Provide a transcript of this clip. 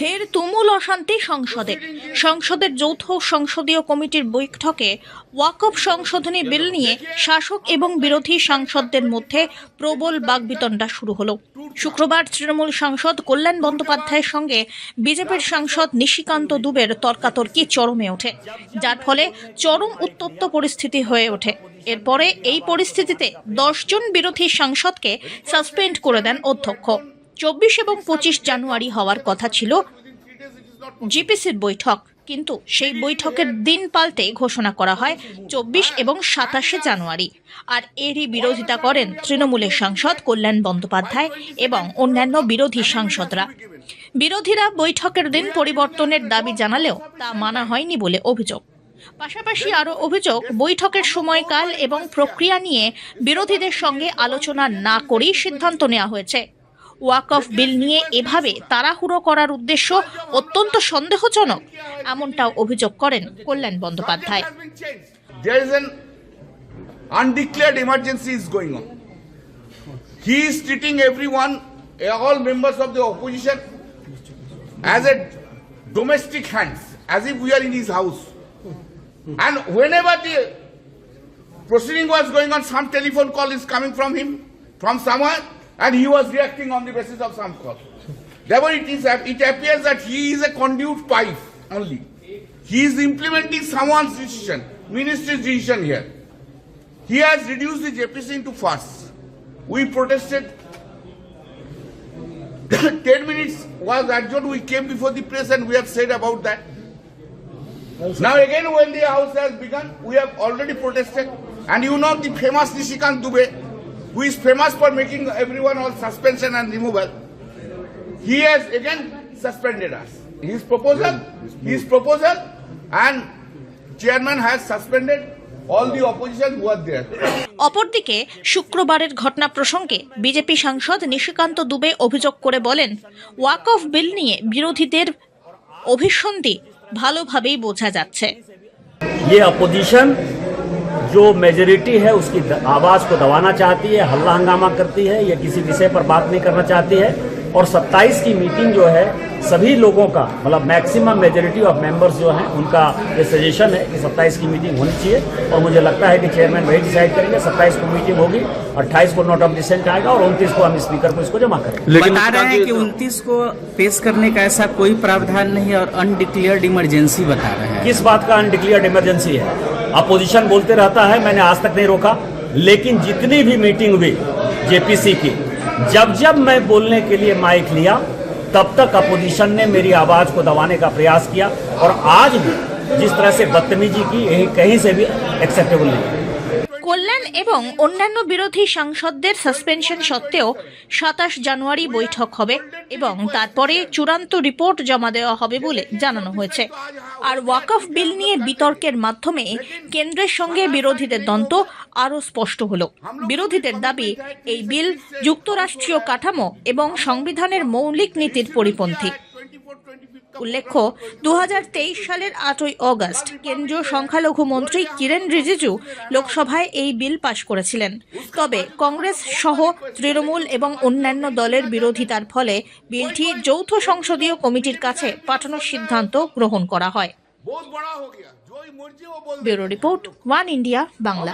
ফের তুমুল অশান্তি সংসদে। সংসদের যৌথ সংসদীয় কমিটির বৈঠকে ওয়াকফ সংশোধনী বিল নিয়ে শাসক এবং বিরোধী সাংসদদের মধ্যে প্রবল বাগবিতণ্ডা শুরু হলো। শুক্রবার তৃণমূল সাংসদ কল্যাণ বন্দ্যোপাধ্যায়ের সঙ্গে বিজেপির সাংসদ নিশিকান্ত দুবের তর্কাতর্কি চরমে ওঠে, যার ফলে চরম উত্তপ্ত পরিস্থিতি হয়ে ওঠে। এরপরে এই পরিস্থিতিতে দশজন বিরোধী সাংসদকে সাসপেন্ড করে দেন অধ্যক্ষ। চব্বিশ এবং পঁচিশ জানুয়ারি হওয়ার কথা ছিল জিপিসির বৈঠক, কিন্তু সেই বৈঠকের দিন পাল্টে ঘোষণা করা হয় চব্বিশ এবং সাতাশে জানুয়ারি। আর এরই বিরোধিতা করেন তৃণমূলের সাংসদ কল্যাণ বন্দ্যোপাধ্যায় এবং অন্যান্য বিরোধী সাংসদরা। বিরোধীরা বৈঠকের দিন পরিবর্তনের দাবি জানালেও তা মানা হয়নি বলে অভিযোগ। পাশাপাশি আরও অভিযোগ, বৈঠকের সময়কাল এবং প্রক্রিয়া নিয়ে বিরোধীদের সঙ্গে আলোচনা না করেই সিদ্ধান্ত নেওয়া হয়েছে। ওয়াকফ বিল নিয়ে এভাবে তাড়াহুড়ো করার উদ্দেশ্য অত্যন্ত সন্দেহজনক এমনটাও অভিযোগ করেন কল্যাণ Bandyopadhyay undeclared emergency is going on. He is treating everyone, all members of the opposition, as a domestic hands, as if we are in his house. And whenever the proceeding was going on, some telephone call is coming from him, from somewhere, and he was reacting on the basis of some call. Therefore, it, is, it appears that he is a conduit pipe only. He is implementing someone's decision, ministry's decision here. He has reduced the JPC into farce. We protested. 10 minutes was adjourned. We came before the press and we have said about that. Now again when the house has begun, we have already protested. And you know the famous Nishikant Dubey, who is famous for making everyone all suspension and removal. He has again suspended us. His proposal, his proposal and chairman has suspended all the opposition who are there. অপরদিকে শুক্রবারের ঘটনা প্রসঙ্গে BJP সাংসদ নিশিকান্ত দুবে অভিযোগ করে বলেন ওয়াকফ বিল নিয়ে বিরোধীদের অভিসন্ধি ভালোভাবেই বোঝা যাচ্ছে ये अपोजिशन जो मेजोरिटी है उसकी आवाज़ को दबाना चाहती है हल्ला हंगामा करती है या किसी विषय पर बात नहीं करना चाहती है। और 27 की मीटिंग जो है सभी लोगों का मतलब मैक्सिमम मेजोरिटी ऑफ़ मेंबर्स जो हैं उनका ये सजेशन है कि 27 की मीटिंग होनी चाहिए। और मुझे लगता है कि चेयरमैन वही डिसाइड करेंगे 27 को मीटिंग होगी 28 को नोट ऑफ़ डिसेंट आएगा और 29 को हम स्पीकर को इसको जमा करेंगे। लेकिन बता रहे हैं कि उनतीस को पेश करने का ऐसा कोई प्रावधान नहीं और अनडिक्लेयर्ड इमरजेंसी बता रहे हैं। किस बात का अनडिक्लेयर्ड इमरजेंसी है? अपोजिशन बोलते रहता है, मैंने आज तक नहीं रोका। लेकिन जितनी भी मीटिंग हुई जेपीसी की, जब जब मैं बोलने के लिए माइक लिया, तब तक अपोजिशन ने मेरी आवाज़ को दबाने का प्रयास किया। और आज भी जिस तरह से बदतमीजी की, यही कहीं से भी एक्सेप्टेबल नहीं কল্যাণ এবং অন্যান্য বিরোধী সাংসদদের সাসপেনশন সত্ত্বেও সাতাশ জানুয়ারি বৈঠক হবে এবং তারপরে চূড়ান্ত রিপোর্ট জমা দেওয়া হবে বলে জানানো হয়েছে। আর ওয়াকফ বিল নিয়ে বিতর্কের মাধ্যমে কেন্দ্রের সঙ্গে বিরোধীদের দ্বন্দ্ব আরও স্পষ্ট হলো। বিরোধীদের দাবি, এই বিল যুক্তরাষ্ট্রীয় কাঠামো এবং সংবিধানের মৌলিক নীতির পরিপন্থী। উল্লেখ্য দুহাজার তেইশ সালের আটই অগস্ট কেন্দ্রীয় সংখ্যালঘু মন্ত্রী কিরেন রিজিজু লোকসভায় এই বিল পাশ করেছিলেন। তবে কংগ্রেস সহ তৃণমূল এবং অন্যান্য দলের বিরোধিতার ফলে বিলটি যৌথ সংসদীয় কমিটির কাছে পাঠানোর সিদ্ধান্ত গ্রহণ করা হয়। Bureau report one India Bangla.